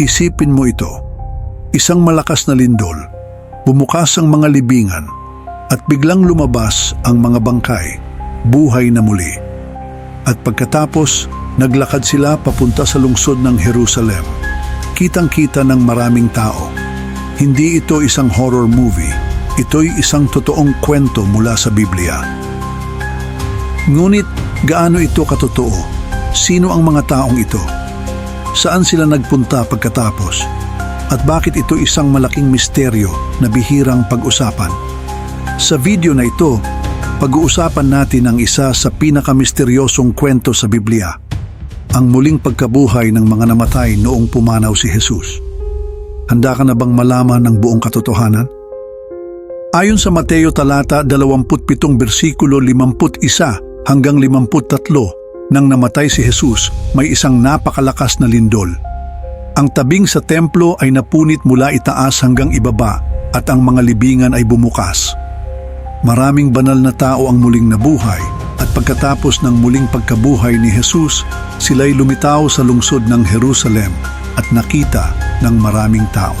Isipin mo ito. Isang malakas na lindol, bumukas ang mga libingan, at biglang lumabas ang mga bangkay, buhay na muli. At pagkatapos, naglakad sila papunta sa lungsod ng Jerusalem. Kitang-kita ng maraming tao. Hindi ito isang horror movie. Ito'y isang totoong kwento mula sa Biblia. Ngunit gaano ito katotoo? Sino ang mga taong ito? Saan sila nagpunta pagkatapos? At bakit ito isang malaking misteryo na bihirang pag-usapan? Sa video na ito, pag-uusapan natin ang isa sa pinakamisteryosong kwento sa Biblia, ang muling pagkabuhay ng mga namatay noong pumanaw si Jesus. Handa ka na bang malaman ang buong katotohanan? Ayon sa Mateo talata 27 bersikulo 51 hanggang 53, nang namatay si Jesus, may isang napakalakas na lindol. Ang tabing sa templo ay napunit mula itaas hanggang ibaba at ang mga libingan ay bumukas. Maraming banal na tao ang muling nabuhay at pagkatapos ng muling pagkabuhay ni Jesus, sila'y lumitaw sa lungsod ng Jerusalem at nakita ng maraming tao.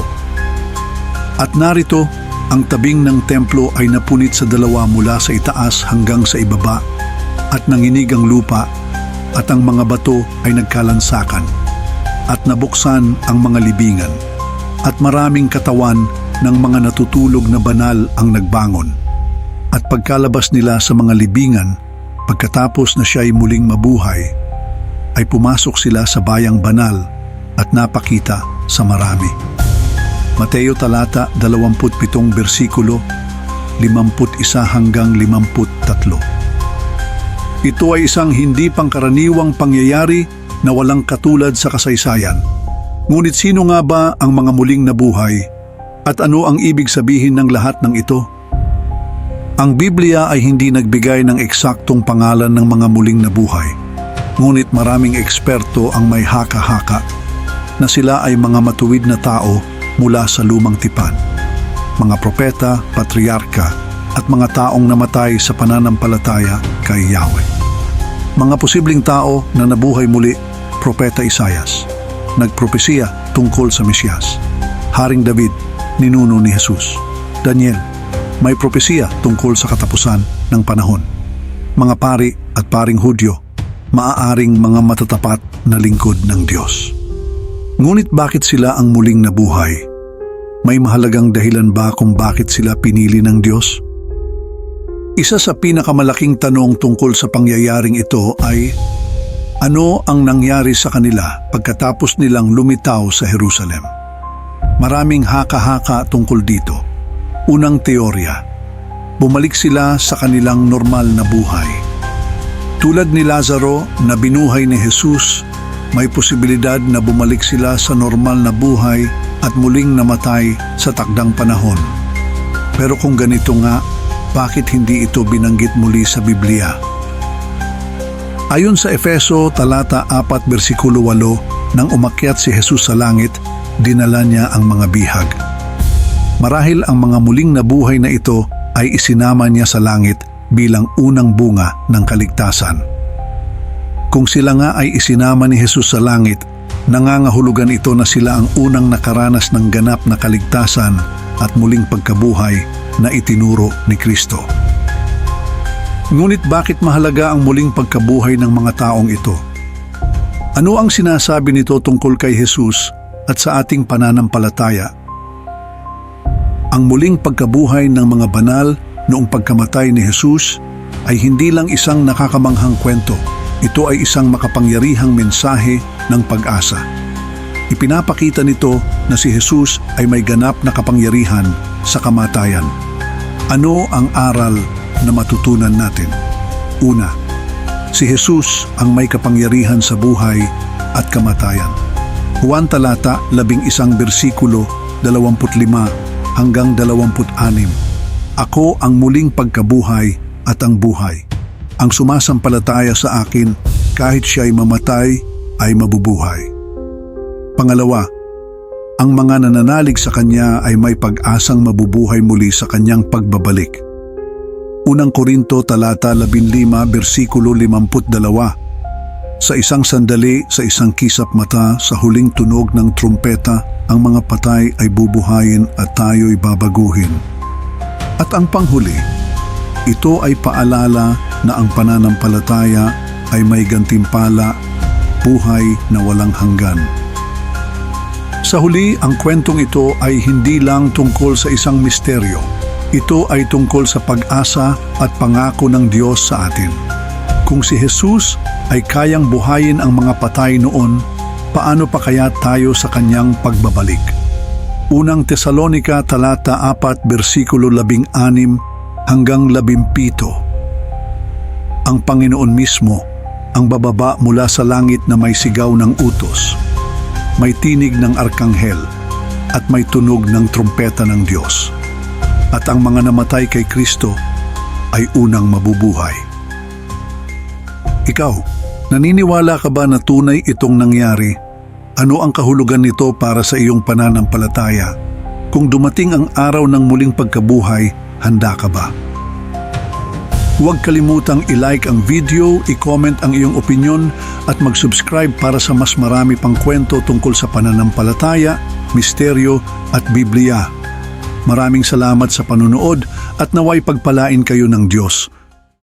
At narito, ang tabing ng templo ay napunit sa dalawa mula sa itaas hanggang sa ibaba at nanginig ang lupa at ang mga bato ay nagkalansakan at nabuksan ang mga libingan at maraming katawan ng mga natutulog na banal ang nagbangon. At pagkalabas nila sa mga libingan, pagkatapos na siya ay muling mabuhay, ay pumasok sila sa bayang banal at napakita sa marami. Mateo talata 27 bersikulo 51 hanggang 53. Ito ay isang hindi pangkaraniwang pangyayari na walang katulad sa kasaysayan. Ngunit sino nga ba ang mga muling nabuhay at ano ang ibig sabihin ng lahat ng ito? Ang Biblia ay hindi nagbigay ng eksaktong pangalan ng mga muling nabuhay. Ngunit maraming eksperto ang may haka-haka na sila ay mga matuwid na tao mula sa lumang tipan. Mga propeta, patriarka at mga taong namatay sa pananampalataya kay Yahweh. Mga posibleng tao na nabuhay muli, Propeta Isayas, nagpropesiya tungkol sa Mesyas. Haring David, ninuno ni Jesus. Daniel, may propesiya tungkol sa katapusan ng panahon. Mga pari at paring Hudyo, maaaring mga matatapat na lingkod ng Diyos. Ngunit bakit sila ang muling nabuhay? May mahalagang dahilan ba kung bakit sila pinili ng Diyos? Isa sa pinakamalaking tanong tungkol sa pangyayaring ito ay ano ang nangyari sa kanila pagkatapos nilang lumitaw sa Jerusalem? Maraming haka-haka tungkol dito. Unang teorya, bumalik sila sa kanilang normal na buhay. Tulad ni Lazaro na binuhay ni Jesus, may posibilidad na bumalik sila sa normal na buhay at muling namatay sa takdang panahon. Pero kung ganito nga, bakit hindi ito binanggit muli sa Biblia? Ayon sa Efeso talata 4 bersikulo 8, nang umakyat si Jesus sa langit, dinala niya ang mga bihag. Marahil ang mga muling nabuhay na ito ay isinama niya sa langit bilang unang bunga ng kaligtasan. Kung sila nga ay isinama ni Jesus sa langit, nangangahulugan ito na sila ang unang nakaranas ng ganap na kaligtasan at muling pagkabuhay na itinuro ni Kristo. Ngunit bakit mahalaga ang muling pagkabuhay ng mga taong ito? Ano ang sinasabi nito tungkol kay Jesus at sa ating pananampalataya? Ang muling pagkabuhay ng mga banal noong pagkamatay ni Jesus ay hindi lang isang nakakamanghang kwento. Ito ay isang makapangyarihang mensahe ng pag-asa. Ipinapakita nito na si Jesus ay may ganap na kapangyarihan sa kamatayan. Ano ang aral na matutunan natin? Una, si Jesus ang may kapangyarihan sa buhay at kamatayan. Juan talata 11 bersikulo 25 hanggang 26. Ako ang muling pagkabuhay at ang buhay. Ang sumasampalataya sa akin kahit siya ay mamatay ay mabubuhay. Pangalawa, ang mga nananalig sa Kanya ay may pag-asang mabubuhay muli sa Kanyang pagbabalik. Unang Korinto talata 15 bersikulo 52 Sa isang sandali, sa isang kisap mata, sa huling tunog ng trumpeta, ang mga patay ay bubuhayin at tayo'y babaguhin. At ang panghuli, ito ay paalala na ang pananampalataya ay may gantimpala, buhay na walang hanggan. Sa huli, ang kwentong ito ay hindi lang tungkol sa isang misteryo. Ito ay tungkol sa pag-asa at pangako ng Diyos sa atin. Kung si Jesus ay kayang buhayin ang mga patay noon, paano pa kaya tayo sa kanyang pagbabalik? Unang Tesalonika talata 4 bersikulo 16 hanggang 17. Ang Panginoon mismo ang bababa mula sa langit na may sigaw ng utos, may tinig ng arkanghel at may tunog ng trumpeta ng Diyos. At ang mga namatay kay Kristo ay unang mabubuhay. Ikaw, naniniwala ka ba na tunay itong nangyari? Ano ang kahulugan nito para sa iyong pananampalataya? Kung dumating ang araw ng muling pagkabuhay, handa ka ba? Huwag kalimutang i-like ang video, i-comment ang iyong opinion at mag-subscribe para sa mas marami pang kwento tungkol sa pananampalataya, misteryo at Biblia. Maraming salamat sa panunood at naway pagpalain kayo ng Diyos.